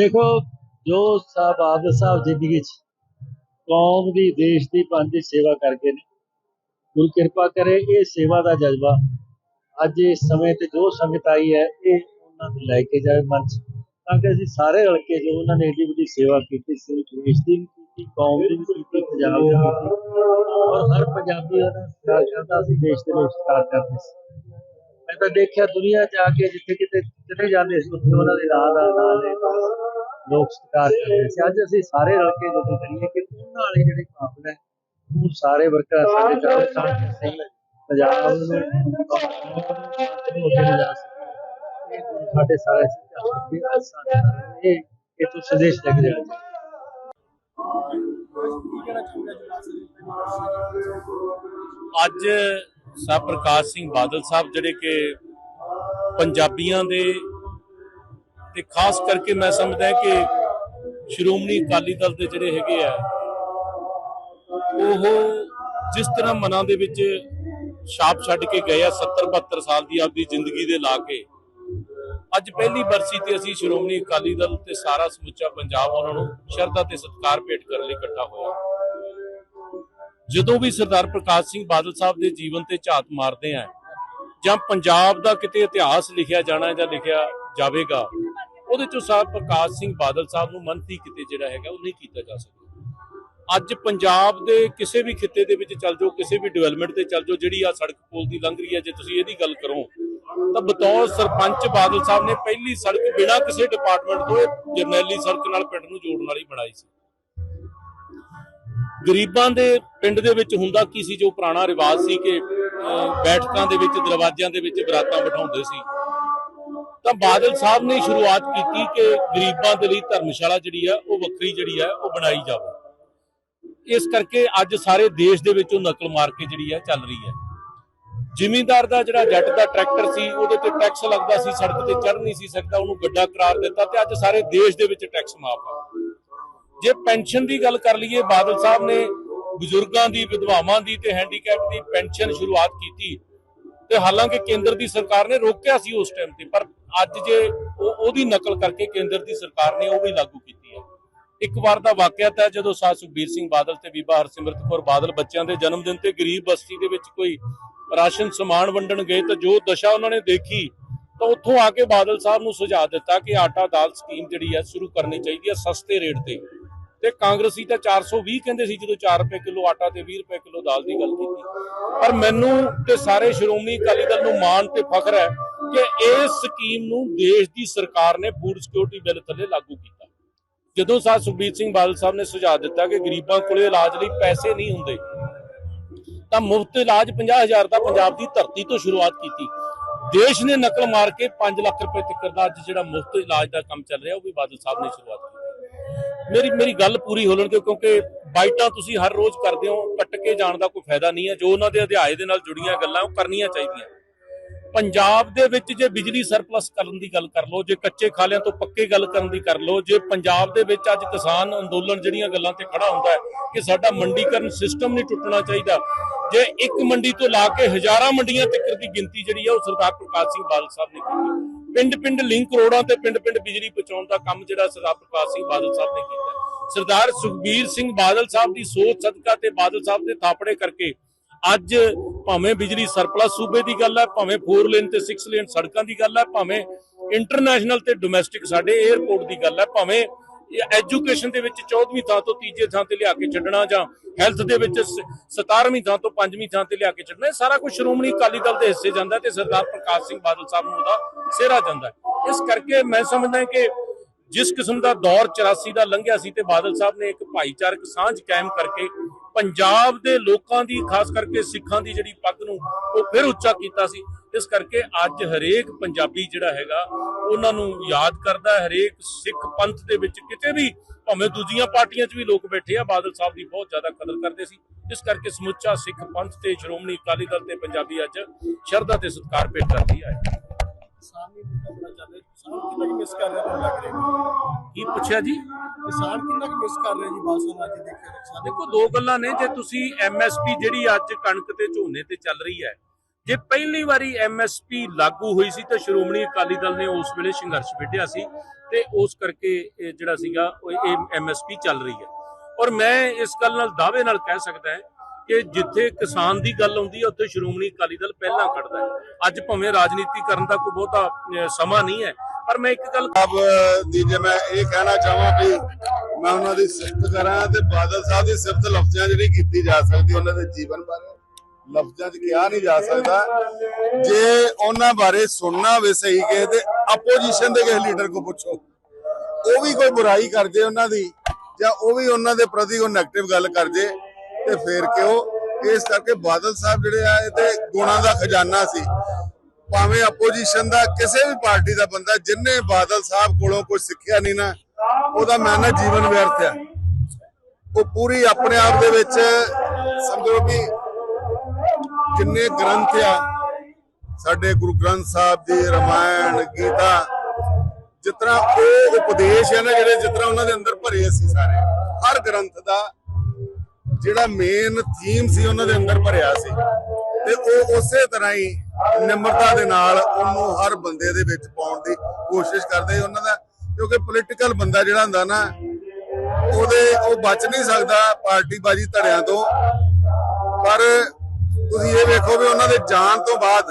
ਦੇਖੋ, ਜੋ ਸਾਹਿਬ ਸਾਹਿਬ ਜ਼ਿੰਦਗੀ 'ਚ ਕੌਮ ਦੀ, ਦੇਸ਼ ਦੀ ਪੰਜ ਸੇਵਾ ਕਰਕੇ ਨੇ, ਗੁਰੂ ਕਿਰਪਾ ਕਰੇ, ਇਹ ਸੇਵਾ ਦਾ ਜਜ਼ਬਾ ਅੱਜ ਇਸ ਸਮੇਂ ਤੇ ਜੋ ਸੰਗਤ ਆਈ ਹੈ, ਇਹ ਉਹਨਾਂ ਨੂੰ ਲੈ ਕੇ ਜਾਵੇ ਮਨ 'ਚ, ਤਾਂ ਕਿ ਅਸੀਂ ਸਾਰੇ ਰਲ ਕੇ ਜੋ ਉਹਨਾਂ ਨੇ ਏਡੀ ਵੱਡੀ ਸੇਵਾ ਕੀਤੀ ਸੀ ਦੇਸ਼ ਦੀ ਕੀਤੀ, ਕੌਮ ਦੀ ਵੀ ਕੀਤੀ, ਪੰਜਾਬ ਦੀ ਕੀਤੀ, ਔਰ ਹਰ ਪੰਜਾਬੀ ਉਹਦਾ ਸਤਿਕਾਰ ਕਰਦਾ ਸੀ, ਦੇਸ਼ ਦੇ ਲੋਕ ਸਤਿਕਾਰ ਕਰਦੇ ਸੀ। ਮੈਂ ਤਾਂ ਦੇਖਿਆ ਦੁਨੀਆ 'ਚ ਆ ਕੇ ਜਿੱਥੇ ਕਿਤੇ ਚਲੇ ਜਾਂਦੇ ਸੀ, ਉੱਥੇ ਉਹਨਾਂ ਦੇ ਨਾਂ ਦਾ ਨਾਂ ਲੈ ਲੋਕ ਸਤਿਕਾਰ ਕਰਦੇ ਸੀ। ਅੱਜ ਅਸੀਂ ਸਾਰੇ ਰਲ ਕੇ ਜਦੋਂ ਕਰੀਏ ਕਿ ਉਹਨਾਂ ਵਾਲੇ ਜਿਹੜੇ ਕਾਬਲ ਉਹ ਸਾਰੇ ਵਰਕਰ ਸਾਡੇ ਚਾਰ ਸਹੀ ਪੰਜਾਬ ਨੂੰ ਸਾਡੇ ਸਾਰੇ ਸਿੱਖਿਆ ਇਹ ਇਹ ਤੋਂ ਸੰਦੇਸ਼ ਲੈ ਜਾਣਾ ਅੱਜ ਸਾਹਿਬ ਪ੍ਰਕਾਸ਼ ਸਿੰਘ ਬਾਦਲ ਸਾਹਿਬ ਜਿਹੜੇ ਕਿ ਪੰਜਾਬੀਆਂ ਦੇ ਤੇ ਖਾਸ ਕਰਕੇ ਮੈਂ ਸਮਝਦਾ ਕਿ ਸ਼੍ਰੋਮਣੀ ਅਕਾਲੀ ਦਲ ਦੇ ਜਿਹੜੇ ਹੈਗੇ ਆ, ਉਹ ਜਿਸ ਤਰ੍ਹਾਂ ਮਨਾਂ ਦੇ ਵਿੱਚ ਛਾਪ ਛੱਡ ਕੇ ਗਏ ਆ 70 72 ਸਾਲ ਦੀ ਆਪਦੀ ਜ਼ਿੰਦਗੀ ਦੇ ਲਾ ਕੇ, ਅੱਜ ਪਹਿਲੀ ਬਰਸੀ ਤੇ ਅਸੀਂ ਸ਼੍ਰੋਮਣੀ ਅਕਾਲੀ ਦਲ ਤੇ ਸਾਰਾ ਸਮੁੱਚਾ ਪੰਜਾਬ ਉਹਨਾਂ ਨੂੰ ਸ਼ਰਧਾ ਤੇ ਸਤਿਕਾਰ ਭੇਟ ਕਰਨ ਲਈ ਇਕੱਠਾ ਹੋਇਆ। ਜਦੋਂ ਵੀ ਸਰਦਾਰ ਪ੍ਰਕਾਸ਼ ਸਿੰਘ ਬਾਦਲ ਸਾਹਿਬ ਦੇ ਜੀਵਨ ਤੇ ਝਾਤ ਮਾਰਦੇ ਆ, ਜਾਂ ਪੰਜਾਬ ਦਾ ਕਿਤੇ ਇਤਿਹਾਸ ਲਿਖਿਆ ਜਾਣਾ ਜਾਂ ਲਿਖਿਆ ਜਾਵੇਗਾ, ਉਹਦੇ ਚੋਂ ਸਾਹਿਬ ਪ੍ਰਕਾਸ਼ ਸਿੰਘ ਬਾਦਲ ਸਾਹਿਬ ਨੂੰ ਮੰਨਤੀ ਕਿਤੇ ਜਿਹੜਾ ਹੈਗਾ ਉਹ ਨਹੀਂ ਕੀਤਾ ਜਾ ਸਕਦਾ। ਅੱਜ ਪੰਜਾਬ ਦੇ ਕਿਸੇ ਵੀ ਖਿੱਤੇ ਦੇ ਵਿੱਚ ਚੱਲ ਜਾਓ, ਕਿਸੇ ਵੀ ਡਿਵੈਲਪਮੈਂਟ ਤੇ ਚੱਲ ਜਾਓ, ਜਿਹੜੀ ਆ ਸੜਕ ਪੁਲ ਦੀ ਲੰਘ ਰਹੀ ਹੈ, ਜੇ ਤੁਸੀਂ ਇਹਦੀ ਗੱਲ ਕਰੋ, ਤਾਂ ਬਤੌਰ ਸਰਪੰਚ ਬਾਦਲ ਸਾਹਿਬ ਨੇ ਪਹਿਲੀ ਸੜਕ ਬਿਨਾਂ ਕਿਸੇ ਡਿਪਾਰਟਮੈਂਟ ਤੋਂ ਜਰਨੈਲੀ ਸੜਕ ਨਾਲ ਪਿੰਡ ਨੂੰ ਜੋੜਨ ਵਾਲੀ ਬਣਾਈ ਸੀ। ਗਰੀਬਾਂ ਦੇ ਪਿੰਡ ਦੇ ਵਿੱਚ ਹੁੰਦਾ ਕੀ ਸੀ? ਜੋ ਪੁਰਾਣਾ ਰਿਵਾਜ ਸੀ ਕਿ ਬੈਠਕਾਂ ਦੇ ਵਿੱਚ, ਦਰਵਾਜ਼ਿਆਂ ਦੇ ਵਿੱਚ ਬਰਾਤਾਂ ਬਿਠਾਉਂਦੇ ਸੀ। ਤਾਂ ਬਾਦਲ ਸਾਹਿਬ ਨੇ ਸ਼ੁਰੂਆਤ ਕੀਤੀ ਕਿ ਗਰੀਬਾਂ ਦੇ ਲਈ ਧਰਮਸ਼ਾਲਾ ਜਿਹੜੀ ਆ, ਉਹ ਵੱਖਰੀ ਜਿਹੜੀ ਆ, ਉਹ ਬਣਾਈ ਜਾਵੇ। ਇਸ ਕਰਕੇ ਅੱਜ ਸਾਰੇ ਦੇਸ਼ ਦੇ ਵਿੱਚ ਉਹ ਨਕਲ ਮਾਰ ਕੇ ਜਿਹੜੀ ਆ, ਚੱਲ ਰਹੀ ਹੈ ਜ਼ਿਮੀਂਦਾਰ ਦਾ ਜਿਹੜਾ ਜੱਟ ਦਾ ਟਰੈਕਟਰ ਸੀ, ਉਹਦੇ ਤੇ ਟੈਕਸ ਲੱਗਦਾ ਸੀ, ਸੜਕ ਤੇ ਚੜ ਨਹੀਂ ਸੀ ਸਕਦਾ, ਉਹਨੂੰ ਗੱਡਾ ਕਰਾਰ ਦਿੱਤਾ ਤੇ ਅੱਜ ਸਾਰੇ ਦੇਸ਼ ਦੇ ਵਿੱਚ ਟੈਕਸ ਮਾਫ ਆ। ਜੇ ਪੈਨਸ਼ਨ ਦੀ ਗੱਲ ਕਰ ਲਈਏ, ਬਾਦਲ ਸਾਹਿਬ ਨੇ ਬਜ਼ੁਰਗਾਂ ਦੀ, ਵਿਧਵਾਵਾਂ ਦੀ ਤੇ ਹੈਂਡੀਕੈਪ ਦੀ ਪੈਨਸ਼ਨ ਸ਼ੁਰੂਆਤ ਕੀਤੀ। ਤੇ ਹਾਲਾਂਕਿ ਕੇਂਦਰ ਦੀ ਸਰਕਾਰ ਨੇ ਰੋਕਿਆ ਸੀ ਉਸ ਟਾਈਮ ਤੇ, ਪਰ ਅੱਜ ਜੇ ਉਹ, ਉਹਦੀ ਨਕਲ ਕਰਕੇ ਕੇਂਦਰ ਦੀ ਸਰਕਾਰ ਨੇ ਉਹ ਵੀ ਲਾਗੂ ਕੀਤੀ ਹੈ। ਇੱਕ ਵਾਰ ਦਾ ਵਾਕਿਆ ਤਾਂ ਜਦੋਂ ਸਾਹ ਸੁਖਬੀਰ ਸਿੰਘ ਬਾਦਲ ਤੇ ਬੀਬਾ ਹਰਸਿਮਰਤ ਕੌਰ ਬਾਦਲ ਬੱਚਿਆਂ ਦੇ ਜਨਮ ਦਿਨ ਤੇ ਗਰੀਬ ਬਸਤੀ ਦੇ ਵਿੱਚ ਕੋਈ ਰਾਸ਼ਨ ਸਮਾਨ ਵੰਡਣ ਗਏ ਤਾਂ ਜੋ ਦਸ਼ਾ ਉਹਨਾਂ ਨੇ ਦੇਖੀ, ਤਾਂ ਉੱਥੋਂ ਆ ਕੇ ਬਾਦਲ ਸਾਹਿਬ ਨੂੰ ਸੁਝਾਅ ਦਿੱਤਾ ਕਿ ਆਟਾ ਦਾਲ ਸਕੀਮ ਜਿਹੜੀ ਹੈ, ਸ਼ੁਰੂ ਕਰਨੀ ਚਾਹੀਦੀ ਹੈ ਸਸਤੇ ਰੇਟ ਤੇ। ਤੇ ਕਾਂਗਰਸੀ ਤਾਂ 420 ਕਹਿੰਦੇ ਸੀ ਜਦੋਂ 4 ਰੁਪਏ ਕਿਲੋ ਆਟਾ ਤੇ 20 ਰੁਪਏ ਕਿਲੋ ਦਾਲ ਦੀ ਗੱਲ ਕੀਤੀ। ਪਰ ਮੈਨੂੰ ਤੇ ਸਾਰੇ ਸ਼੍ਰੋਮਣੀ ਅਕਾਲੀ ਦਲ ਨੂੰ ਮਾਣ ਤੇ ਫਖਰ ਹੈ ਕਿ ਇਸ ਸਕੀਮ ਨੂੰ ਦੇਸ਼ ਦੀ ਸਰਕਾਰ ਨੇ ਫੂਡ ਸਿਕਿਉਰਿਟੀ ਬਿੱਲ ਥੱਲੇ ਲਾਗੂ ਕੀਤਾ। ਜਦੋਂ ਸਾਹ ਸੁਖਬੀਰ ਸਿੰਘ ਬਾਦਲ ਸਾਹਿਬ ਨੇ ਸੁਝਾਅ ਦਿੱਤਾ ਕਿ ਗਰੀਬਾਂ ਕੋਲੇ ਇਲਾਜ ਲਈ ਪੈਸੇ ਨਹੀਂ ਹੁੰਦੇ, ਤਾਂ ਮੁਫਤ ਇਲਾਜ 50000 ਦਾ ਪੰਜਾਬ ਦੀ ਧਰਤੀ ਤੋਂ ਸ਼ੁਰੂਆਤ ਕੀਤੀ। ਦੇਸ਼ ਨੇ ਨਕਲ ਮਾਰ ਕੇ 5 ਲੱਖ ਰੁਪਏ ਤੱਕ ਦਾ ਅੱਜ ਜਿਹੜਾ ਮੁਫਤ ਇਲਾਜ ਦਾ ਕੰਮ ਚੱਲ ਰਿਹਾ, ਉਹ ਵੀ ਬਾਦਲ ਸਾਹਿਬ ਨੇ ਸ਼ੁਰੂਆਤ ਕੀਤੀ। ਮੇਰੀ ਮੇਰੀ ਗੱਲ ਪੂਰੀ ਹੋ ਲੈਣ ਦਿਓ ਕਿਉਂਕਿ ਬਾਈਟਾਂ ਤੁਸੀਂ ਹਰ ਰੋਜ਼ ਕਰਦੇ ਹੋ ਕੱਟ ਕੇ ਜਾਣ ਦਾ ਕੋਈ ਫਾਇਦਾ ਨਹੀਂ ਹੈ। ਜੋ ਉਹਨਾਂ ਦੇ ਅਧਿਆਏ ਦੇ ਨਾਲ ਜੁੜੀਆਂ ਗੱਲਾਂ ਉਹ ਕਰਨੀਆਂ ਚਾਹੀਦੀਆਂ। ਪੰਜਾਬ ਦੇ ਵਿੱਚ ਜੇ ਬਿਜਲੀ ਸਰਪਲਸ ਕਰਨ ਦੀ ਗੱਲ ਕਰ ਲਓ, ਜੇ ਕੱਚੇ ਖਾਲਿਆਂ ਤੋਂ ਪੱਕੇ ਗੱਲ ਕਰਨ ਦੀ ਕਰ ਲਓ, ਜੇ ਪੰਜਾਬ ਦੇ ਵਿੱਚ ਅੱਜ ਕਿਸਾਨ ਅੰਦੋਲਨ ਜਿਹੜੀਆਂ ਗੱਲਾਂ ਤੇ ਖੜਾ ਹੁੰਦਾ ਹੈ ਕਿ ਸਾਡਾ ਮੰਡੀਕਰਨ ਸਿਸਟਮ ਨਹੀਂ ਟੁੱਟਣਾ ਚਾਹੀਦਾ, ਜੇ ਇੱਕ ਮੰਡੀ ਤੋਂ ਲਾ ਕੇ ਹਜ਼ਾਰਾਂ ਮੰਡੀਆਂ ਤੱਕ ਦੀ ਗਿਣਤੀ ਜਿਹੜੀ ਹੈ ਉਹ ਸਰਦਾਰ ਪ੍ਰਕਾਸ਼ ਸਿੰਘ ਬਾਦਲ ਸਾਹਿਬ ਨੇ ਕੀਤੀ। ਪਿੰਡ ਪਿੰਡ ਲਿੰਕ ਰੋਡਾਂ ਤੇ ਪਿੰਡ ਪਿੰਡ ਬਿਜਲੀ ਪਹੁੰਚਾਉਣ ਦਾ ਕੰਮ ਜਿਹੜਾ ਸਰਦਾਰ ਪ੍ਰਕਾਸ਼ ਸਿੰਘ ਬਾਦਲ ਸਾਹਿਬ ਨੇ ਕੀਤਾ ਸਰਦਾਰ ਸੁਖਬੀਰ ਸਿੰਘ ਬਾਦਲ ਸਾਹਿਬ ਦੀ ਸੋਚ ਸਦਕਾ ਤੇ ਬਾਦਲ ਸਾਹਿਬ ਦੇ ਥਾਪੜੇ ਕਰਕੇ ਅੱਜ ਭਾਵੇਂ ਬਿਜਲੀ ਸਰਪਲਸ ਸੂਬੇ ਦੀ ਗੱਲ ਹੈ, ਭਾਵੇਂ 4 ਲੇਨ ਤੇ 6 ਲੇਨ ਸੜਕਾਂ ਦੀ ਗੱਲ ਹੈ, ਭਾਵੇਂ ਇੰਟਰਨੈਸ਼ਨਲ ਤੇ ਡੋਮੈਸਟਿਕ ਸਾਡੇ 에ਅਰਪੋਰਟ ਦੀ ਗੱਲ ਹੈ, ਭਾਵੇਂ ਐਜੂਕੇਸ਼ਨ ਦੇ ਵਿੱਚ 14ਵੀਂ ਥਾਂ ਤੋਂ ਤੀਜੇ ਥਾਂ ਤੇ ਲਿਆ ਕੇ ਛੱਡਣਾ ਜਾਂ ਹੈਲਥ ਦੇ ਵਿੱਚ 17ਵੀਂ ਥਾਂ ਤੋਂ 5ਵੀਂ ਥਾਂ ਤੇ ਲਿਆ ਕੇ ਛੱਡਣਾ, ਇਹ ਸਾਰਾ ਕੁਝ ਸ਼੍ਰੋਮਣੀ ਅਕਾਲੀ ਦਲ ਦੇ ਹਿੱਸੇ ਜਾਂਦਾ ਹੈ ਤੇ ਸਰਦਾਰ ਪ੍ਰਕਾਸ਼ ਸਿੰਘ ਬਾਦਲ ਸਾਹਿਬ ਨੂੰ ਉਹਦਾ ਸਿਹਰਾ ਜਾਂਦਾ ਹੈ। ਇਸ ਕਰਕੇ ਮੈਂ ਸਮਝਦਾ ਕਿ ਜਿਸ ਕਿਸਮ ਦਾ ਦੌਰ 84 ਦਾ ਲੰਘਿਆ ਸੀ ਤੇ ਬਾਦਲ ਸਾਹਿਬ ਨੇ ਇੱਕ ਭਾਈਚਾਰਕ ਸਾਂਝ ਕਾਇਮ ਕਰਕੇ ਪੰਜਾਬ ਦੇ ਲੋਕਾਂ ਦੀ, ਖਾਸ ਕਰਕੇ ਸਿੱਖਾਂ ਦੀ ਜਿਹੜੀ ਪੱਗ ਨੂੰ ਉਹ ਫਿਰ ਉੱਚਾ ਕੀਤਾ ਸੀ ਇਸ ਕਰਕੇ ਅੱਜ ਹਰੇਕ ਪੰਜਾਬੀ ਜਿਹੜਾ ਹੈਗਾ ਉਹਨਾਂ ਨੂੰ ਯਾਦ ਕਰਦਾ ਹਰੇਕ ਸਿੱਖ ਪੰਥ ਦੇ ਵਿੱਚ ਕਿਤੇ ਵੀ ਭਾਵੇਂ ਦੂਜੀਆਂ ਪਾਰਟੀਆਂ 'ਚ ਵੀ ਲੋਕ ਬੈਠੇ ਆ ਬਾਦਲ ਸਾਹਿਬ ਦੀ ਬਹੁਤ ਜ਼ਿਆਦਾ ਕਦਰ ਕਰਦੇ ਸੀ। ਇਸ ਕਰਕੇ ਸਮੁੱਚਾ ਸਿੱਖ ਪੰਥ ਤੇ ਸ਼੍ਰੋਮਣੀ ਅਕਾਲੀ ਦਲ ਤੇ ਪੰਜਾਬੀ ਅੱਜ ਸ਼ਰਧਾ ਤੇ ਸਤਿਕਾਰ ਭੇਟ ਕਰਦੀ ਹੈ ਕਿਸਾਨ ਵੀ ਮੁੱਦਾ ਬੜਾ ਚੱਲ ਰਿਹਾ ਕਿਸਾਨ ਕਿੰਨਾ ਕੁ ਮਿਸ ਕਰ ਰਿਹਾ ਤੁਹਾਨੂੰ ਲੱਗ ਰਿਹਾ? ਕੀ ਪੁੱਛਿਆ ਜੀ? ਕਿਸਾਨ ਕਿੰਨਾ ਕੁ ਮਿਸ ਕਰ ਰਿਹਾ ਜੀ ਬਾਸਨ ਅੱਜ ਦੇਖਿਆ ਦੇਖੋ ਦੋ ਗੱਲਾਂ ਨੇ ਜੇ ਤੁਸੀਂ ਐਮਐਸਪੀ ਜਿਹੜੀ ਅੱਜ ਕਣਕ ਤੇ ਝੋਨੇ ਤੇ ਚੱਲ ਰਹੀ ਹੈ ਜੇ ਪਹਿਲੀ ਵਾਰੀ ਐਮਐਸਪੀ ਲਾਗੂ ਹੋਈ ਸੀ ਤਾਂ ਸ਼੍ਰੋਮਣੀ ਅਕਾਲੀ ਦਲ ਨੇ ਉਸ ਵੇਲੇ ਸੰਘਰਸ਼ ਵਿੱਢਿਆ ਸੀ ਤੇ ਉਸ ਕਰਕੇ ਜਿਹੜਾ ਸੀਗਾ ਇਹ ਐਮਐਸਪੀ ਚੱਲ ਰਹੀ ਹੈ। ਔਰ ਮੈਂ ਇਸ ਗੱਲ ਨਾਲ ਦਾਅਵੇ ਨਾਲ ਕਹਿ ਸਕਦਾ ਹਾਂ ਕਿ ਜਿੱਥੇ ਕਿਸਾਨ ਦੀ ਗੱਲ ਆਉਂਦੀ ਹੈ, ਉੱਥੇ ਸ਼੍ਰੋਮਣੀ ਅਕਾਲੀ ਦਲ ਪਹਿਲਾਂ ਖੜਦਾ ਹੈ। ਅੱਜ ਭਾਵੇਂ ਰਾਜਨੀਤੀ ਕਰਨ ਦਾ ਕੋਈ ਬਹੁਤਾ ਸਮਾਂ ਨਹੀਂ ਹੈ, ਪਰ ਮੈਂ ਇੱਕ ਗੱਲ ਸਾਹਿਬ ਦੀ ਜੇ ਮੈਂ ਇਹ ਕਹਿਣਾ ਚਾਹਾਂ ਕਿ ਮੈਂ ਉਹਨਾਂ ਦੀ ਸਿਫਤ ਕਰਾਂ ਤੇ ਬਾਦਲ ਸਾਹਿਬ ਦੀ ਸਿਫਤ ਲਫ਼ਜ਼ਾਂ 'ਚ ਕੀਤੀ ਜਾ ਸਕਦੀ ਉਹਨਾਂ ਦੇ ਜੀਵਨ ਬਾਰੇ। ਲਫ਼ਜ਼ਾਂ 'ਚ ਕਿਹਾ ਨਹੀਂ ਜਾ ਸਕਦਾ। ਜੇ ਉਹਨਾਂ ਬਾਰੇ ਸੁਣਨਾ ਹੋਵੇ ਸਹੀ ਕਿ ਤੇ ਆਪੋਜੀਸ਼ਨ ਦੇ ਕਿਸੇ ਲੀਡਰ ਕੋ ਪੁੱਛੋ। ਉਹ ਵੀ ਕੋਈ ਬੁਰਾਈ ਕਰ ਉਹਨਾਂ ਦੀ, ਜਾਂ ਉਹ ਵੀ ਉਹਨਾਂ ਦੇ ਪ੍ਰਤੀ ਕੋਈ ਨੈਗੇਟਿਵ ਗੱਲ ਕਰ ਤੇ ਫੇਰ ਕਿਉਂ? ਇਸ ਕਰਕੇ ਬਾਦਲ ਸਾਹਿਬ ਜਿਹੜੇ ਆ, ਇਹ ਤੇ ਗੁਣਾਂ ਦਾ ਖਜ਼ਾਨਾ ਸੀ। ਭਾਵੇਂ ਆਪੋਜੀਸ਼ਨ ਦਾ, ਕਿਸੇ ਵੀ ਪਾਰਟੀ ਦਾ ਬੰਦਾ, ਜਿੰਨੇ ਬਾਦਲ ਸਾਹਿਬ ਕੋਲੋਂ ਕੋਈ ਸਿੱਖਿਆ ਨਹੀਂ ਨਾ, ਉਹਦਾ ਮੈਂ ਨਾ ਜੀਵਨ ਵਿਅਰਥ ਆ। ਉਹ ਪੂਰੀ ਆਪਣੇ ਆਪ ਦੇ ਵਿੱਚ ਸਮਝੋ ਕਿ ਜਿੰਨੇ ਗ੍ਰੰਥ ਆ, ਸਾਡੇ ਗੁਰੂ ਗ੍ਰੰਥ ਸਾਹਿਬ ਜੀ ਰਮਾਇਣ, ਗੀਤਾ ਜਿਤਨਾ ਉਹ ਉਪਦੇਸ਼ ਹੈ ਨਾ ਜਿਹੜੇ ਜਿਤਨਾ ਉਹਨਾਂ ਦੇ ਅੰਦਰ ਭਰੇ ਸੀ ਸਾਰੇ, ਹਰ ਗ੍ਰੰਥ ਦਾ ਜਿਹੜਾ ਮੇਨ ਥੀਮ ਸੀ ਉਹਨਾਂ ਦੇ ਅੰਦਰ ਭਰਿਆ ਸੀ। ਤੇ ਉਹ ਉਸੇ ਤਰ੍ਹਾਂ ਹੀ ਨਿਮਰਤਾ ਦੇ ਨਾਲ ਉਹਨੂੰ ਹਰ ਬੰਦੇ ਦੇ ਵਿੱਚ ਪਾਉਣ ਦੀ ਕੋਸ਼ਿਸ਼ ਕਰਦੇ ਉਹਨਾਂ ਦਾ, ਕਿਉਂਕਿ ਪੋਲੀਟੀਕਲ ਬੰਦਾ ਜਿਹੜਾ ਹੁੰਦਾ ਨਾ, ਉਹਦੇ, ਉਹ ਬਚ ਨਹੀਂ ਸਕਦਾ ਪਾਰਟੀ ਬਾਜੀ ਧੜਿਆਂ ਤੋਂ। ਪਰ ਤੁਸੀਂ ਇਹ ਵੇਖੋ ਵੀ ਉਹਨਾਂ ਦੇ ਜਾਣ ਤੋਂ ਬਾਅਦ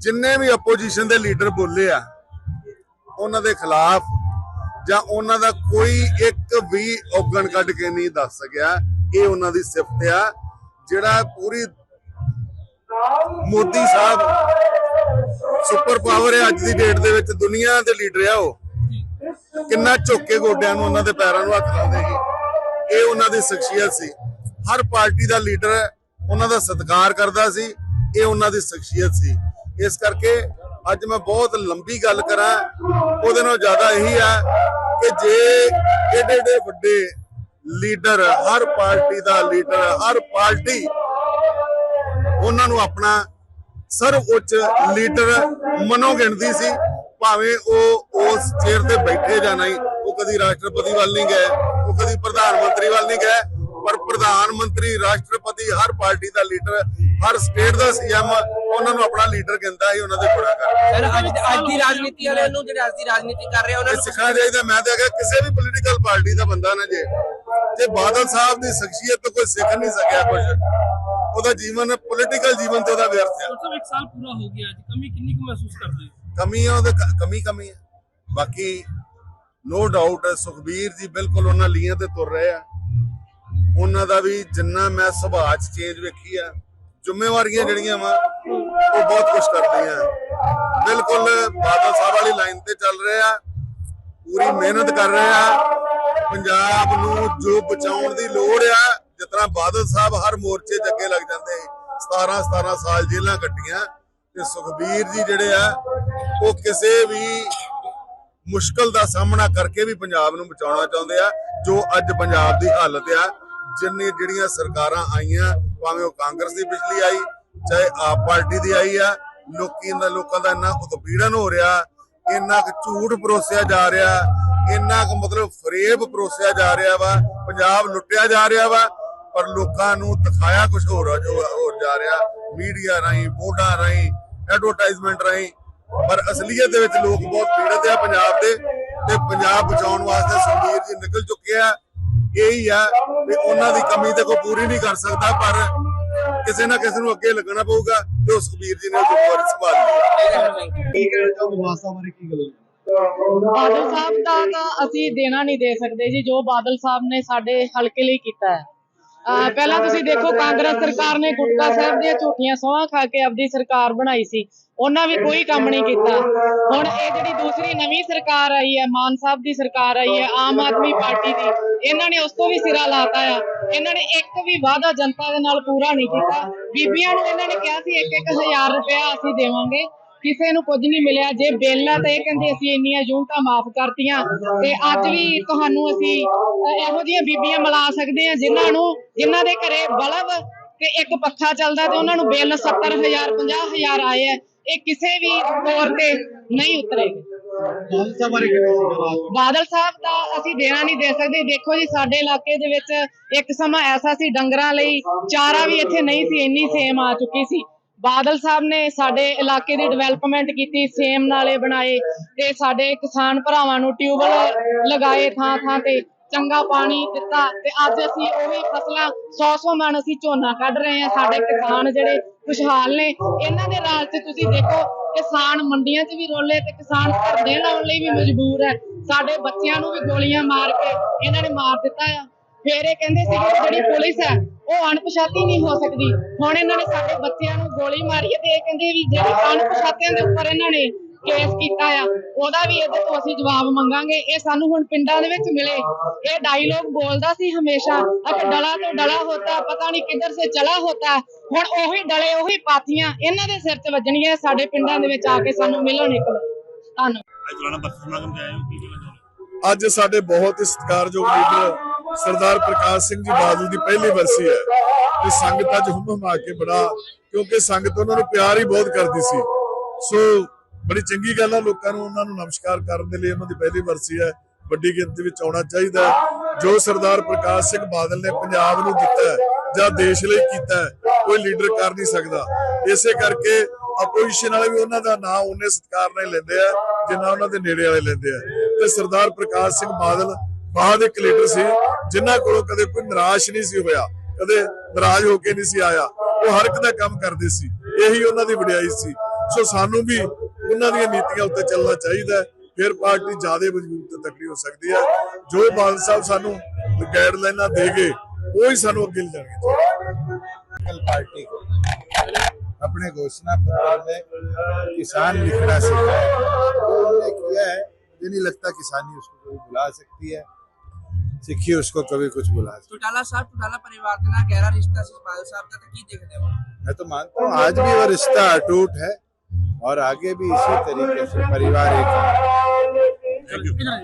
ਜਿੰਨੇ ਵੀ ਆਪੋਜੀਸ਼ਨ ਦੇ ਲੀਡਰ ਬੋਲੇ ਆ, ਉਹਨਾਂ ਦੇ ਖਿਲਾਫ ਜਾਂ ਉਹਨਾਂ ਦਾ ਕੋਈ ਇੱਕ ਵੀ ਔਗਣ ਕੱਢ ਕੇ ਨਹੀਂ ਦੱਸ ਸਕਿਆ, ਇਹ ਉਹਨਾਂ ਦੀ ਸਿਫਤ ਆ, ਜਿਹੜਾ ਪੂਰੀ ਮੋਦੀ ਸਾਹਿਬ ਸੁਪਰ ਪਾਵਰ ਹੈ ਅੱਜ ਦੀ ਡੇਟ ਦੇ ਵਿੱਚ, ਦੁਨੀਆ ਦੇ ਲੀਡਰ ਆ ਉਹ। ਕਿੰਨਾ ਝੁੱਕ ਕੇ ਗੋਡਿਆਂ ਨੂੰ ਉਹਨਾਂ ਦੇ ਪੈਰਾਂ ਨੂੰ ਹੱਥ ਲਾਉਂਦੇ ਸੀ। ਇਹ ਉਹਨਾਂ ਦੀ ਸ਼ਖਸੀਅਤ ਸੀ। ਹਰ ਪਾਰਟੀ ਦਾ ਲੀਡਰ ਉਹਨਾਂ ਦਾ ਸਤਿਕਾਰ ਕਰਦਾ ਸੀ, ਇਹ ਉਹਨਾਂ ਦੀ ਸ਼ਖਸੀਅਤ ਸੀ। ਇਸ ਕਰਕੇ ਅੱਜ ਮੈਂ ਬਹੁਤ ਲੰਬੀ ਗੱਲ ਕਰਾਂ, ਉਹਦੇ ਨਾਲ ਜ਼ਿਆਦਾ ਇਹੀ ਆ ਕਿ ਜੇ ਏਡੇ ਏਡੇ ਵੱਡੇ ਲੀਡਰ, ਹਰ ਪਾਰਟੀ ਦਾ ਲੀਡਰ, ਹਰ ਪਾਰਟੀ ਉਹਨਾਂ ਨੂੰ ਆਪਣਾ ਸਰਵ ਉੱਚ ਲੀਡਰ ਮਨੋ ਗਿਣਦੀ ਸੀ, ਭਾਵੇਂ ਉਹ ਉਸ ਚੇਅਰ ਤੇ ਬੈਠੇ ਜਾਂ ਨਹੀਂ, ਉਹ ਕਦੀ ਰਾਸ਼ਟਰਪਤੀ ਵੱਲ ਨਹੀਂ ਗਏ, ਉਹ ਕਦੀ ਪ੍ਰਧਾਨ ਮੰਤਰੀ ਵੱਲ ਨਹੀਂ ਗਏ ਪਰ ਪ੍ਰਧਾਨ ਮੰਤਰੀ ਰਾਸ਼ਟਰਪਤੀ ਹਰ ਪਾਰਟੀ ਦਾ ਲੀਡਰ ਹਰ ਸਟੇਟ ਦਾ ਸੀਐਮ ਉਹਨਾਂ ਨੂੰ ਆਪਣਾ ਲੀਡਰ ਕਹਿੰਦਾ ਸੀ ਉਹਨਾਂ ਦੇ ਗੁਣਾ ਕਰ ਸਰ ਅੱਜ ਅੱਜ ਦੀ ਰਾਜਨੀਤੀ ਵਾਲਿਆਂ ਨੂੰ ਜਿਹੜੇ ਅੱਜ ਦੀ ਰਾਜਨੀਤੀ ਕਰ ਰਹੇ ਉਹਨਾਂ ਨੂੰ ਸਿੱਖਣਾ ਚਾਹੀਦਾ ਮੈਂ ਤਾਂ ਕਿਹਾ ਕਿਸੇ ਵੀ ਪੋਲੀਟੀਕਲ ਪਾਰਟੀ ਦਾ ਬੰਦਾ ਨਾ ਜੇ ਜੇ ਬਾਦਲ ਸਾਹਿਬ ਦੀ ਸ਼ਖਸੀਅਤ ਤੋਂ ਕੋਈ ਸਿੱਖ ਨਹੀਂ ਸਕਿਆ ਕੁਝ ਉਹਦਾ ਜੀਵਨ ਪੋਲੀਟੀਕਲ ਜੀਵਨ ਤੇ ਉਹਦਾ ਵਿਅਰਥ ਹੈ ਮਤਲਬ ਇੱਕ ਸਾਲ ਪੂਰਾ ਹੋ ਗਿਆ ਅੱਜ ਕਮੀ ਕਿੰਨੀ ਕੁ ਮਹਿਸੂਸ ਕਰਦੇ ਹੋ? ਕਮੀ ਆ ਉਹਦੇ ਕਮੀ ਕਮੀ ਹੈ ਬਾਕੀ ਨੋ ਡਾਊਟ ਸੁਖਬੀਰ ਜੀ ਬਿਲਕੁਲ ਉਹਨਾਂ ਲੀਆਂ ਤੇ ਤੁਰ ਰਹੇ ਆ। ਉਹਨਾਂ ਦਾ ਵੀ ਜਿੰਨਾ ਮੈਂ ਸੁਭਾਅ ਚ ਚੇਂਜ ਵੇਖੀ ਆ, ਜ਼ਿੰਮੇਵਾਰੀਆਂ ਜਿਹੜੀਆਂ ਵਾ, ਉਹ ਬਹੁਤ ਕੁਝ ਕਰਦੀਆਂ ਬਿਲਕੁਲ ਬਾਦਲ ਸਾਹਿਬ ਵਾਲੀ ਲਾਈਨ ਤੇ ਚੱਲ ਰਹੇ ਆ, ਪੂਰੀ ਮਿਹਨਤ ਕਰ ਰਹੇ ਆ। ਪੰਜਾਬ ਨੂੰ ਜੋ ਬਚਾਉਣ ਦੀ ਲੋੜ ਆ, ਜਿਸ ਤਰ੍ਹਾਂ ਬਾਦਲ ਸਾਹਿਬ ਹਰ ਮੋਰਚੇ 'ਚ ਅੱਗੇ ਲੱਗ ਜਾਂਦੇ 17 17 ਸਾਲ ਜੇਲਾਂ ਕੱਟੀਆਂ, ਤੇ ਸੁਖਬੀਰ ਜੀ ਜਿਹੜੇ ਆ, ਉਹ ਕਿਸੇ ਵੀ ਮੁਸ਼ਕਲ ਦਾ ਸਾਹਮਣਾ ਕਰਕੇ ਵੀ ਪੰਜਾਬ ਨੂੰ ਬਚਾਉਣਾ ਚਾਹੁੰਦੇ ਆ, ਜੋ ਅੱਜ ਪੰਜਾਬ ਦੀ ਹਾਲਤ ਆ। ਜਿੰਨੀ ਜਿਹੜੀਆਂ ਸਰਕਾਰਾਂ ਆਈਆਂ, ਭਾਵੇਂ ਉਹ ਕਾਂਗਰਸ ਦੀ ਪਿਛਲੀ ਆਈ, ਚਾਹੇ ਆਪ ਪਾਰਟੀ ਦੀ ਆਈ ਆ, ਲੋਕੀ ਦਾ ਲੋਕਾਂ ਦਾ ਇੰਨਾ ਉਤਪੀੜਨ ਹੋ ਰਿਹਾ, ਇੰਨਾ ਕੁ ਝੂਠ ਪਰੋਸਿਆ ਜਾ ਰਿਹਾ, ਇੰਨਾ ਕੁ ਮਤਲਬ ਫਰੇਬ ਪਰੋਸਿਆ ਜਾ ਰਿਹਾ ਵਾ, ਪੰਜਾਬ ਲੁੱਟਿਆ ਜਾ ਰਿਹਾ ਵਾ, ਪਰ ਲੋਕਾਂ ਨੂੰ ਦਿਖਾਇਆ ਕੁਝ ਹੋਰ ਜੋ ਹੋਰ ਜਾ ਰਿਹਾ, ਮੀਡੀਆ ਰਾਹੀਂ ਬੋਰਡਾਂ ਰਾਹੀਂ ਐਡਵਰਟਾਈਜ਼ਮੈਂਟ ਰਾਹੀਂ, ਪਰ ਅਸਲੀਅਤ ਦੇ ਵਿੱਚ ਲੋਕ ਬਹੁਤ ਪੀੜਤ ਆ ਪੰਜਾਬ ਦੇ, ਤੇ ਪੰਜਾਬ ਬਚਾਉਣ ਵਾਸਤੇ ਸੁਖਬੀਰ ਜੀ ਨਿਕਲ ਚੁੱਕੇ ਆ ਇਹੀ ਆ ਵੀ ਉਹਨਾਂ ਦੀ ਕਮੀ ਤੇ ਕੋਈ ਪੂਰੀ ਨਹੀਂ ਕਰ ਸਕਦਾ ਪਰ ਕਿਸੇ ਨਾ ਕਿਸੇ ਨੂੰ ਅੱਗੇ ਲੱਗਣਾ ਪਊਗਾ ਤੇ ਉਹ ਸੁਖਬੀਰ ਜੀ ਨੇ ਉਹ ਜ਼ਿੰਮੇਵਾਰੀ ਸੰਭਾਲ ਲਈ। ਬਾਦਲ ਸਾਹਿਬ ਦਾ ਤਾਂ ਅਸੀਂ ਦੇਣਾ ਨਹੀਂ ਦੇ ਸਕਦੇ ਜੀ ਜੋ ਬਾਦਲ ਸਾਹਿਬ ਨੇ ਸਾਡੇ ਹਲਕੇ ਲਈ ਕੀਤਾ ਹੈ। ਪਹਿਲਾਂ ਤੁਸੀਂ ਦੇਖੋ ਕਾਂਗਰਸ ਸਰਕਾਰ ਨੇ ਗੁਟਕਾ ਸਾਹਿਬ ਦੀਆਂ ਝੂਠੀਆਂ ਸੌਹਾਂ ਖਾ ਕੇ ਆਪਦੀ ਸਰਕਾਰ ਬਣਾਈ ਸੀ। ਉਹਨਾਂ ਵੀ ਕੋਈ ਕੰਮ ਨਹੀਂ ਕੀਤਾ। ਹੁਣ ਇਹ ਜਿਹੜੀ ਦੂਸਰੀ ਨਵੀਂ ਸਰਕਾਰ ਆਈ ਹੈ ਮਾਨ ਸਾਹਿਬ ਦੀ ਸਰਕਾਰ ਆਈ ਹੈ ਆਮ ਆਦਮੀ ਪਾਰਟੀ ਦੀ ਇਹਨਾਂ ਨੇ ਉਸ ਤੋਂ ਵੀ ਸਿਰਾ ਲਾਤਾ ਆ। ਇਹਨਾਂ ਨੇ ਇੱਕ ਵੀ ਵਾਅਦਾ ਜਨਤਾ ਦੇ ਨਾਲ ਪੂਰਾ ਨਹੀਂ ਕੀਤਾ। ਬੀਬੀਆਂ ਨੂੰ ਇਹਨਾਂ ਨੇ ਕਿਹਾ ਸੀ ਇੱਕ ਇੱਕ ਹਜ਼ਾਰ ਰੁਪਇਆ ਅਸੀਂ ਦੇਵਾਂਗੇ। ਕਿਸੇ ਨੂੰ ਕੁਝ ਨਹੀਂ ਮਿਲਿਆ। ਜੇ ਬਿੱਲ ਆ ਤਾਂ ਇਹ ਕਹਿੰਦੇ ਅਸੀਂ ਇੰਨੀਆਂ ਯੂਨਿਟਾਂ ਮਾਫ ਕਰਤੀਆਂ। ਤੇ ਅੱਜ ਵੀ ਤੁਹਾਨੂੰ ਅਸੀਂ ਇਹੋ ਜਿਹੀਆਂ ਬੀਬੀਆਂ ਮਿਲਾ ਸਕਦੇ ਆ ਜਿਨ੍ਹਾਂ ਨੂੰ ਜਿਨ੍ਹਾਂ ਦੇ ਘਰੇ ਬਲਬ ਤੇ ਇੱਕ ਪੱਖਾ ਚੱਲਦਾ ਤੇ ਉਹਨਾਂ ਨੂੰ ਬਿੱਲ 70000 50000 ਆਏ ਆ। ਇਹ ਕਿਸੇ ਵੀ ਤੌਰ ਤੇ ਨਹੀਂ ਉਤਰੇਗੇ ਬਾਦਲ ਸਾਹਿਬ ਦਾ ਅਸੀਂ ਦੇਣਾ ਨਹੀਂ ਦੇ ਸਕਦੇ। ਦੇਖੋ ਜੀ ਸਾਡੇ ਇਲਾਕੇ ਦੇ ਵਿੱਚ ਇੱਕ ਸਮਾਂ ਐਸਾ ਸੀ ਡੰਗਰਾਂ ਲਈ ਚਾਰਾ ਵੀ ਇੱਥੇ ਨਹੀਂ ਸੀ ਇੰਨੀ ਸੇਮ ਆ ਚੁੱਕੀ ਸੀ। ਬਾਦਲ ਸਾਹਿਬ ਨੇ ਸਾਡੇ ਇਲਾਕੇ ਦੀ ਡਿਵੈਲਪਮੈਂਟ ਕੀਤੀ, ਸੇਮ ਨਾਲੇ ਬਣਾਏ ਤੇ ਸਾਡੇ ਕਿਸਾਨ ਭਰਾਵਾਂ ਨੂੰ ਟਿਊਬਲ ਲਗਾਏ ਥਾਂ ਥਾਂ ਤੇ, ਚੰਗਾ ਪਾਣੀ ਦਿੱਤਾ ਤੇ ਅੱਜ ਅਸੀਂ ਉਹੀ ਫਸਲਾਂ 100-100 ਮਣ ਅਸੀਂ ਝੋਨਾ ਕੱਢ ਰਹੇ ਹਾਂ। ਸਾਡੇ ਕਿਸਾਨ ਜਿਹੜੇ ਖੁਸ਼ਹਾਲ ਨੇ, ਇਹਨਾਂ ਦੇ ਨਾਲ 'ਚ ਤੁਸੀਂ ਦੇਖੋ, ਕਿਸਾਨ ਮੰਡੀਆਂ 'ਚ ਵੀ ਰੋਲੇ ਤੇ ਕਿਸਾਨ ਘਰ ਦੇ ਲਾਉਣ ਲਈ ਵੀ ਮਜਬੂਰ ਹੈ। ਸਾਡੇ ਬੱਚਿਆਂ ਨੂੰ ਵੀ ਗੋਲੀਆਂ ਮਾਰ ਕੇ ਇਹਨਾਂ ਨੇ ਮਾਰ ਦਿੱਤਾ ਆ। ਫੇਰ ਇਹ ਕਹਿੰਦੇ ਸੀ ਕਿ ਜਿਹੜੀ ਪੁਲਿਸ ਹੈ ਉਹ ਅਣਪਛਾਤੀ ਨਹੀਂ ਹੋ ਸਕਦੀ। ਹੁਣ ਇਹਨਾਂ ਨੇ ਸਾਡੇ ਬੱਚਿਆਂ ਨੂੰ ਗੋਲੀ ਮਾਰੀ ਤੇ ਇਹ ਕਹਿੰਦੇ ਵੀ ਜਿਹੜੇ ਅਣਪਛਾਤਿਆਂ ਦੇ ਉੱਪਰ ਇਹਨਾਂ ਨੇ ਕੇਸ ਕੀਤਾ ਆ ਉਹਦਾ ਵੀ ਇਹਦੇ ਤੋਂ ਅਸੀਂ ਜਵਾਬ ਮੰਗਾਂਗੇ। ਇਹ ਸਾਨੂੰ ਹੁਣ ਪਿੰਡਾਂ ਦੇ ਵਿੱਚ ਮਿਲੇ। ਇਹ ਡਾਇਲੋਗ ਬੋਲਦਾ ਸੀ ਹਮੇਸ਼ਾ ਕਿ ਡਲਾ ਤੋਂ ਡਲਾ ਹੋਤਾ ਪਤਾ ਨਹੀਂ ਕਿੱਧਰ ਸੇ ਚਲਾ ਹੋਤਾ। ਹੁਣ ਉਹੀ ਡਲੇ ਉਹੀ ਪਾਥੀਆਂ ਇਹਨਾਂ ਦੇ ਸਿਰ 'ਚ ਵੱਜਣਗੀਆਂ ਸਾਡੇ ਪਿੰਡਾਂ ਦੇ ਵਿੱਚ ਆ ਕੇ ਸਾਨੂੰ ਮਿਲਣ ਨਿਕਲ ਧੰਨਵਾਦ। ਅੱਜ ਸਾਡੇ ਬਹੁਤ ਹੀ ਸਤਿਕਾਰਯੋਗ ਲੀਡਰ ਸਰਦਾਰ ਪ੍ਰਕਾਸ਼ ਸਿੰਘ ਜੀ ਬਾਦਲ ਦੀ ਪਹਿਲੀ ਵਰਸੀ ਹੈ। ਤੇ ਸੰਗਤ ਅੱਜ ਹੁੰਮ ਹਮਾ ਕੇ ਬੜਾ, ਕਿਉਂਕਿ ਸੰਗਤ ਉਹਨਾਂ ਨੂੰ ਪਿਆਰ ਹੀ ਬਹੁਤ ਕਰਦੀ ਸੀ। ਸੋ ਬੜੀ ਚੰਗੀ ਗੱਲ ਹੈ ਲੋਕਾਂ ਨੂੰ ਉਹਨਾਂ ਨੂੰ ਨਮਸਕਾਰ ਕਰਨ ਦੇ ਲਈ ਉਹਨਾਂ ਦੀ ਪਹਿਲੀ ਵਰਸੀ ਹੈ। ਵੱਡੀ ਗਿਣਤੀ ਵਿੱਚ ਆਉਣਾ ਚਾਹੀਦਾ ਜੋ ਸਰਦਾਰ ਪ੍ਰਕਾਸ਼ ਸਿੰਘ ਬਾਦਲ ਨੇ ਪੰਜਾਬ ਨੂੰ ਦਿੱਤਾ ਜਾਂ ਦੇਸ਼ ਲਈ ਕੀਤਾ ਕੋਈ ਲੀਡਰ ਕਰ ਨਹੀਂ ਸਕਦਾ। ਇਸੇ ਕਰਕੇ ਆਪੋਜੀਸ਼ਨ ਵਾਲੇ ਵੀ ਉਹਨਾਂ ਦਾ ਨਾਂ ਉਹਨੇ ਸਤਿਕਾਰ ਨਾਲ ਹੀ ਲੈਂਦੇ ਆ, ਜਿੰਨਾ ਉਹਨਾਂ ਦੇ ਨੇੜੇ ਵਾਲੇ ਲੈਂਦੇ ਆ। ਤੇ ਸਰਦਾਰ ਪ੍ਰਕਾਸ਼ ਸਿੰਘ ਬਾਦਲ ਬਾਅਦ ਇੱਕ ਲੀਡਰ ਸੀ ਜਿਨ੍ਹਾਂ ਕੋਲੋਂ ਕਦੇ ਕੋਈ ਨਿਰਾਸ਼ ਨਹੀਂ ਸੀ ਹੋਇਆ ਕਦੇ ਨਾਰਾਜ਼ ਹੋ ਕੇ ਨਹੀਂ ਸੀ ਆਇਆ ਉਹ ਹਰ ਇੱਕ ਦਾ ਕੰਮ ਕਰਦੇ ਸੀ ਇਹੀ ਉਹਨਾਂ ਦੀ ਵਡਿਆਈ ਸੀ ਸੋ ਸਾਨੂੰ ਵੀ ਉਹਨਾਂ ਦੀਆਂ ਨੀਤੀਆਂ ਉੱਤੇ ਚੱਲਣਾ ਚਾਹੀਦਾ ਹੈ ਫਿਰ ਪਾਰਟੀ ਜ਼ਿਆਦਾ ਮਜ਼ਬੂਤ ਤੇ ਤਕੜੀ ਹੋ ਸਕਦੀ ਹੈ ਜੋ ਬਾਦਲ ਸਾਹਿਬ ਸਾਨੂੰ ਗਾਈਡਲਾਈਨਾਂ ਦੇ ਗਏ ਉਹ ਹੀ ਸਾਨੂੰ ਅੱਗੇ ਲਿਜਾਣਗੇ कल पार्टी को अपने घोषणा पत्र में किसान लिखना सीखा है तो उन्होंने किया है मुझे नहीं लगता किसानी उसको कभी बुला सकती है सीखी उसको कभी कुछ बुला सकती ਟੁਟਾਲਾ ਸਾਹਿਬ ਟੁਟਾਲਾ ਪਰਿਵਾਰ ਦੇ ਨਾਲ ਗਹਿਰਾ ਰਿਸ਼ਤਾ ਸੀ ਬਾਦਲ ਸਾਹਿਬ ਦਾ ਤਾਂ ਕੀ ਦੇਖਦੇ ਹੋ मैं तो मानता हूँ आज भी वो रिश्ता अटूट है और आगे भी इसी तरीके से परिवार एक है